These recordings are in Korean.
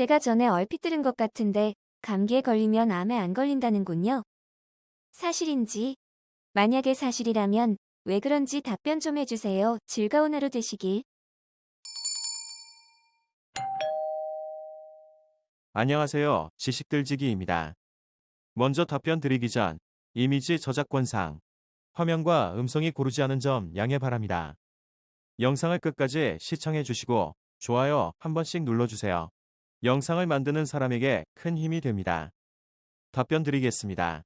제가 전에 얼핏 들은 것 같은데 감기에 걸리면 암에 안 걸린다는군요. 사실인지, 만약에 사실이라면 왜 그런지 답변 좀 해주세요. 즐거운 하루 되시길. 안녕하세요. 지식들지기입니다. 먼저 답변 드리기 전 이미지 저작권상 화면과 음성이 고르지 않은 점 양해 바랍니다. 영상을 끝까지 시청해 주시고 좋아요 한 번씩 눌러주세요. 영상을 만드는 사람에게 큰 힘이 됩니다. 답변 드리겠습니다.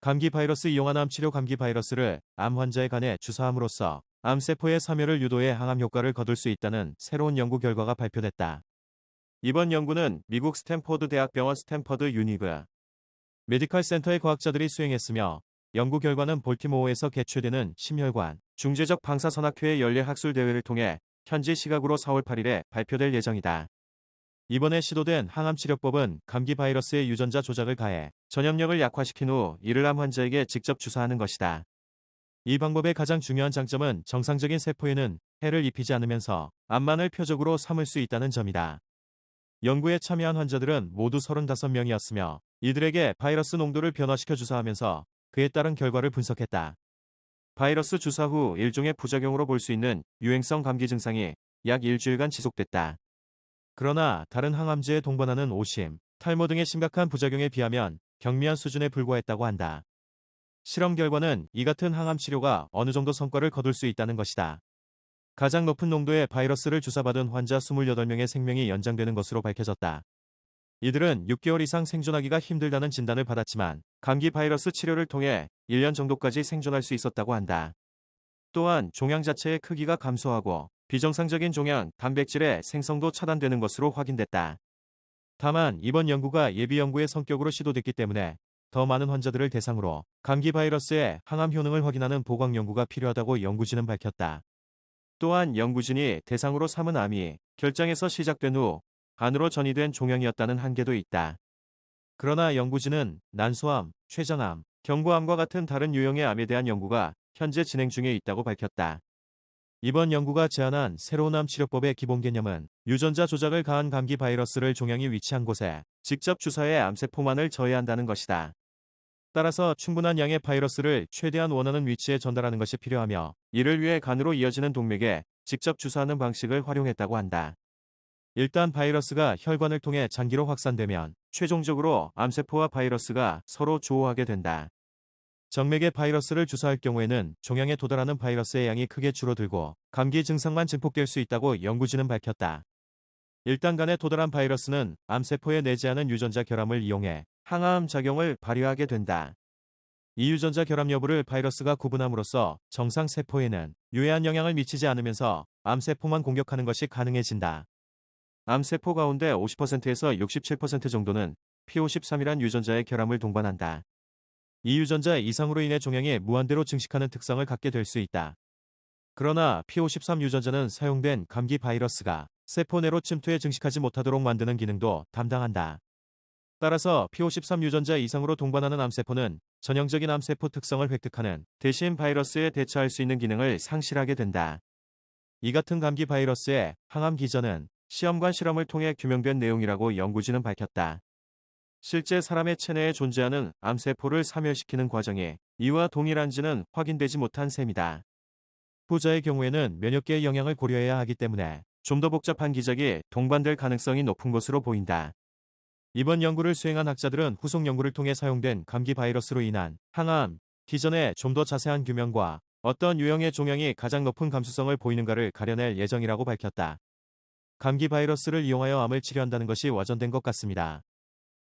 감기 바이러스 이용한 암 치료 감기 바이러스를 암 환자의 간에 주사함으로써 암세포의 사멸을 유도해 항암 효과를 거둘 수 있다는 새로운 연구 결과가 발표됐다. 이번 연구는 미국 스탠포드 대학병원 스탠퍼드 유니브 메디컬 센터의 과학자들이 수행했으며 연구 결과는 볼티모어에서 개최되는 심혈관 중재적 방사선학회의 연례 학술 대회를 통해 현지 시각으로 4월 8일에 발표될 예정이다. 이번에 시도된 항암 치료법은 감기 바이러스의 유전자 조작을 가해 전염력을 약화시킨 후 이를 암 환자에게 직접 주사하는 것이다. 이 방법의 가장 중요한 장점은 정상적인 세포에는 해를 입히지 않으면서 암만을 표적으로 삼을 수 있다는 점이다. 연구에 참여한 환자들은 모두 35명이었으며 이들에게 바이러스 농도를 변화시켜 주사하면서 그에 따른 결과를 분석했다. 바이러스 주사 후 일종의 부작용으로 볼 수 있는 유행성 감기 증상이 약 일주일간 지속됐다. 그러나 다른 항암제에 동반하는 오심, 탈모 등의 심각한 부작용에 비하면 경미한 수준에 불과했다고 한다. 실험 결과는 이 같은 항암 치료가 어느 정도 성과를 거둘 수 있다는 것이다. 가장 높은 농도의 바이러스를 주사받은 환자 28명의 생명이 연장되는 것으로 밝혀졌다. 이들은 6개월 이상 생존하기가 힘들다는 진단을 받았지만 감기 바이러스 치료를 통해 1년 정도까지 생존할 수 있었다고 한다. 또한 종양 자체의 크기가 감소하고 비정상적인 종양, 단백질의 생성도 차단되는 것으로 확인됐다. 다만 이번 연구가 예비 연구의 성격으로 시도됐기 때문에 더 많은 환자들을 대상으로 감기 바이러스의 항암 효능을 확인하는 보강 연구가 필요하다고 연구진은 밝혔다. 또한 연구진이 대상으로 삼은 암이 결장에서 시작된 후 간으로 전이된 종양이었다는 한계도 있다. 그러나 연구진은 난소암, 췌장암, 경부암과 같은 다른 유형의 암에 대한 연구가 현재 진행 중에 있다고 밝혔다. 이번 연구가 제안한 새로운 암 치료법의 기본 개념은 유전자 조작을 가한 감기 바이러스를 종양이 위치한 곳에 직접 주사해 암세포만을 저해한다는 것이다. 따라서 충분한 양의 바이러스를 최대한 원하는 위치에 전달하는 것이 필요하며 이를 위해 간으로 이어지는 동맥에 직접 주사하는 방식을 활용했다고 한다. 일단 바이러스가 혈관을 통해 장기로 확산되면 최종적으로 암세포와 바이러스가 서로 조호하게 된다. 정맥에 바이러스를 주사할 경우에는 종양에 도달하는 바이러스의 양이 크게 줄어들고 감기 증상만 증폭될 수 있다고 연구진은 밝혔다. 일단 간에 도달한 바이러스는 암세포에 내재하는 유전자 결함을 이용해 항암 작용을 발휘하게 된다. 이 유전자 결함 여부를 바이러스가 구분함으로써 정상 세포에는 유해한 영향을 미치지 않으면서 암세포만 공격하는 것이 가능해진다. 암세포 가운데 50%에서 67% 정도는 P53이란 유전자의 결함을 동반한다. 이 유전자 이상으로 인해 종양이 무한대로 증식하는 특성을 갖게 될 수 있다. 그러나 P53 유전자는 사용된 감기 바이러스가 세포 내로 침투해 증식하지 못하도록 만드는 기능도 담당한다. 따라서 P53 유전자 이상으로 동반하는 암세포는 전형적인 암세포 특성을 획득하는 대신 바이러스에 대처할 수 있는 기능을 상실하게 된다. 이 같은 감기 바이러스의 항암 기전은 시험관 실험을 통해 규명된 내용이라고 연구진은 밝혔다. 실제 사람의 체내에 존재하는 암세포를 사멸시키는 과정이 이와 동일한지는 확인되지 못한 셈이다. 후자의 경우에는 면역계의 영향을 고려해야 하기 때문에 좀 더 복잡한 기적이 동반될 가능성이 높은 것으로 보인다. 이번 연구를 수행한 학자들은 후속 연구를 통해 사용된 감기 바이러스로 인한 항암, 기전의 좀더 자세한 규명과 어떤 유형의 종양이 가장 높은 감수성을 보이는가를 가려낼 예정이라고 밝혔다. 감기 바이러스를 이용하여 암을 치료한다는 것이 와전된 것 같습니다.